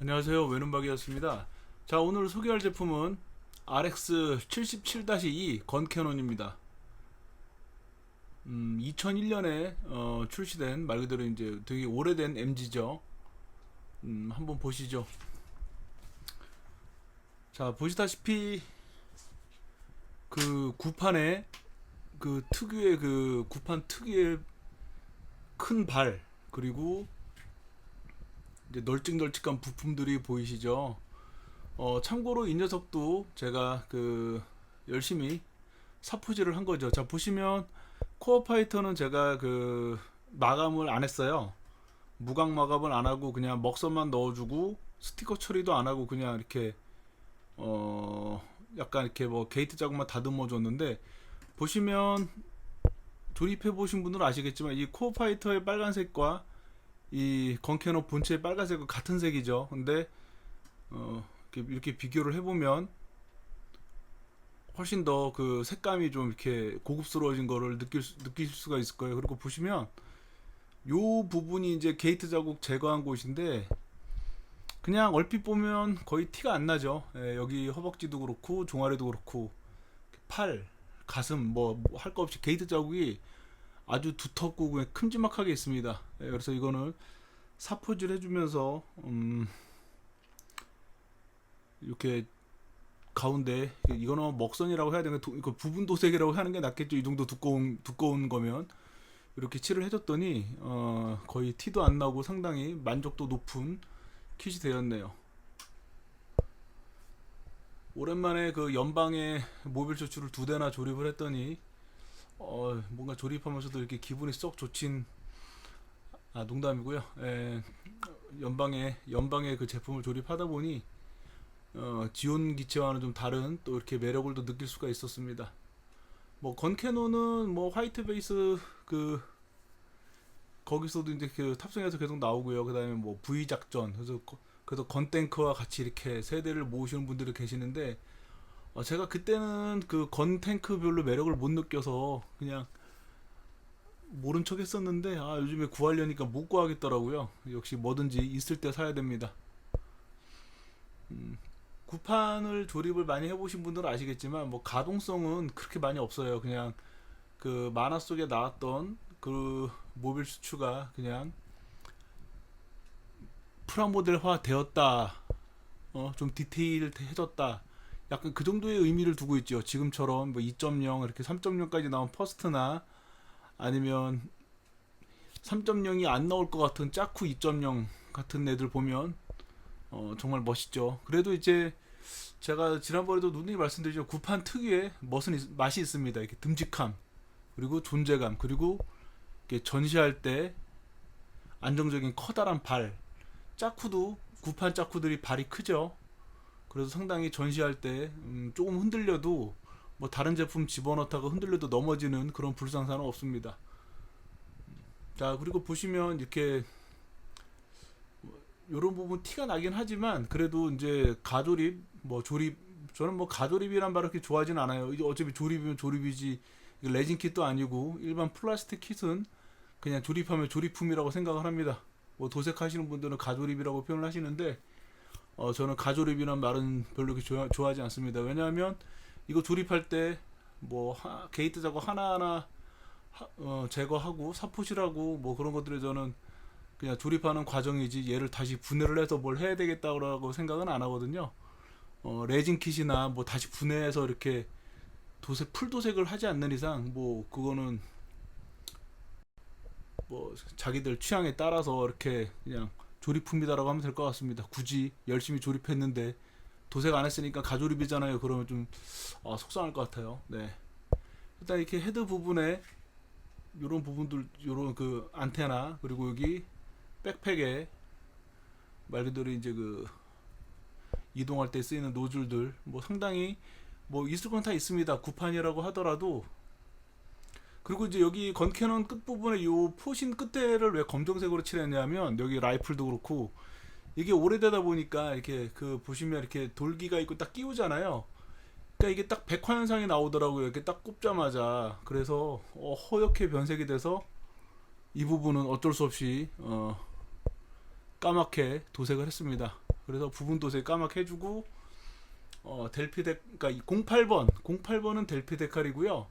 안녕하세요. 외눈박이었습니다. 자 오늘 소개할 제품은 RX 77-2 건캐논입니다. 음, 2001년에 어, 출시된 말 그대로 이제 되게 오래된 MG죠. 음, 한번 보시죠. 자 보시다시피 그 구판에 그 특유의 그 구판 특유의 큰 발 그리고 이제 널찍널찍한 부품들이 보이시죠? 어, 참고로 이 녀석도 제가 그 열심히 사포질을 한 거죠. 자, 보시면 코어 파이터는 제가 그 마감을 안 했어요. 무광 마감을 안 하고 그냥 먹선만 넣어주고 스티커 처리도 안 하고 그냥 이렇게 어 약간 이렇게 뭐 게이트 자국만 다듬어 줬는데 보시면 조립해 보신 분들은 아시겠지만 이 코어 파이터의 빨간색과 이 건캐노 본체의 빨간색과 같은 색이죠. 근데 어, 이렇게, 이렇게 비교를 해보면 훨씬 더 그 색감이 좀 이렇게 고급스러워진 거를 느낄 수, 느낄 수가 있을 거예요. 그리고 보시면 요 부분이 이제 게이트 자국 제거한 곳인데 그냥 얼핏 보면 거의 티가 안 나죠. 예, 여기 허벅지도 그렇고 종아리도 그렇고 팔, 가슴 뭐 할 거 없이 게이트 자국이 아주 두텁고 그냥 큼지막하게 있습니다. 예, 그래서 이거는 사포질 해주면서 음, 이렇게 가운데 이거는 먹선이라고 해야 도, 이거 부분 도색이라고 하는 게 낫겠죠. 이 정도 두꺼운 두꺼운 거면 이렇게 칠을 해줬더니 어, 거의 티도 안 나고 상당히 만족도 높은 kit이 되었네요. 오랜만에 그 연방에 모빌 쇼츠를 두 대나 조립을 했더니 어, 뭔가 조립하면서도 이렇게 기분이 썩 좋진 아 농담이고요. 에, 연방에 연방에 그 제품을 조립하다 보니 어, 지온 기체와는 좀 다른 또 이렇게 매력을 또 느낄 수가 있었습니다. 뭐 건캐논은 뭐 화이트 베이스 그 거기서도 이제 그 탑승해서 계속 나오고요. 그다음에 뭐 V 작전 그래서 거- 그래서 건탱크와 같이 이렇게 세대를 모으시는 분들이 계시는데 어, 제가 그때는 그 건탱크 별로 매력을 못 느껴서 그냥 모른 척 했었는데 아 요즘에 구하려니까 못 구하겠더라고요. 역시 뭐든지 있을 때 사야 됩니다. 음, 구판을 조립을 많이 해보신 분들은 아시겠지만 뭐 가동성은 그렇게 많이 없어요. 그냥 그 만화 속에 나왔던 그 모빌 수추가 그냥 프라모델화 되었다. 어, 좀 디테일해졌다. 약간 그 정도의 의미를 두고 있죠. 지금처럼 뭐 2.0 이렇게 3.0까지 나온 퍼스트나 아니면 3.0이 안 나올 것 같은 짜쿠 2.0 같은 애들 보면 어, 정말 멋있죠. 그래도 이제 제가 지난번에도 누누이 말씀드리죠. 구판 특유의 멋은 있- 맛이 있습니다. 이렇게 듬직함 그리고 존재감 그리고 전시할 때 안정적인 커다란 발 짜쿠도 구판 짜쿠들이 발이 크죠. 그래서 상당히 전시할 때 음, 조금 흔들려도 뭐 다른 제품 집어넣다가 흔들려도 넘어지는 그런 불상사는 없습니다. 자 그리고 보시면 이렇게 이런 부분 티가 나긴 하지만 그래도 이제 가조립 뭐 조립 저는 뭐 가조립이란 말을 그렇게 좋아하진 않아요. 이제 어차피 조립이면 조립이지 레진 킷도 아니고 일반 플라스틱 킷은 그냥 조립하면 조립품이라고 생각을 합니다. 뭐 도색하시는 분들은 가조립이라고 표현을 하시는데 어 저는 가조립이란 말은 별로 그렇게 좋아, 좋아 하지 않습니다. 왜냐하면 이거 조립할 때 뭐 게이트 작업 하나하나 하- 어, 제거하고 사포질하고 뭐 그런 것들에 저는 그냥 조립하는 과정이지 얘를 다시 분해를 해서 뭘 해야 되겠다고 생각은 안 하거든요. 어, 레진 킷이나 뭐 다시 분해해서 이렇게 도색 풀 도색을 하지 않는 이상 뭐 그거는 뭐 자기들 취향에 따라서 이렇게 그냥 조립품이다라고 하면 될 것 같습니다. 굳이 열심히 조립했는데 도색 안 했으니까 가조립이잖아요. 그러면 좀 어, 속상할 것 같아요. 네. 일단 이렇게 헤드 부분에 요런 부분들 요런 그 안테나 그리고 여기 백팩에 말 그대로 이제 그 이동할 때 쓰이는 노즐들 뭐 상당히 뭐 있을 건 다 있습니다. 구판이라고 하더라도 그리고 이제 여기 건캐논 끝 부분에 요 포신 끝에를 왜 검정색으로 칠했냐면 여기 라이플도 그렇고 이게 오래되다 보니까 이렇게 그 보시면 이렇게 돌기가 있고 딱 끼우잖아요. 그러니까 이게 딱 백화 현상이 나오더라고요. 이렇게 딱 꼽자마자 그래서 어, 허옇게 변색이 돼서 이 부분은 어쩔 수 없이 어, 까맣게 도색을 했습니다. 그래서 부분 도색 까맣게 해주고 어, 델피 데 그러니까 08번 08번은 델피 데칼이고요.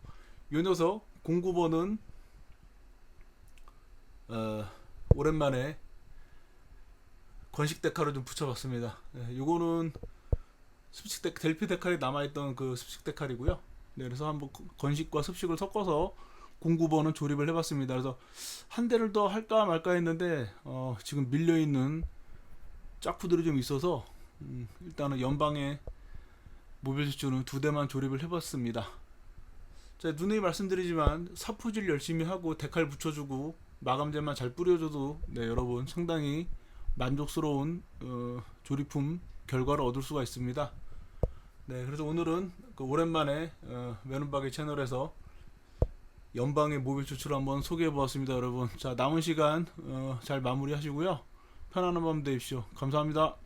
요 녀석 09번은 어, 오랜만에 건식 데칼을 좀 붙여봤습니다. 네, 요거는 습식 데 델피 데칼이 남아있던 그 습식 데칼이고요. 네, 그래서 한번 거- 건식과 습식을 섞어서 09번은 조립을 해봤습니다. 그래서 한 대를 더 할까 말까 했는데 어, 지금 밀려 있는 짝푸들이 좀 있어서 음, 일단은 연방에 모빌 수주는 두 대만 조립을 해봤습니다. 자, 누누이 말씀드리지만 사포질 열심히 하고 데칼 붙여주고 마감재만 잘 뿌려줘도 네, 여러분 상당히 만족스러운 어, 조립품 결과를 얻을 수가 있습니다. 네, 그래서 오늘은 그 오랜만에 어, 외눈박이 채널에서 연방의 모빌 추출 한번 소개해 보았습니다, 여러분. 자, 남은 시간 어, 잘 마무리하시고요. 편안한 밤 되십시오. 감사합니다.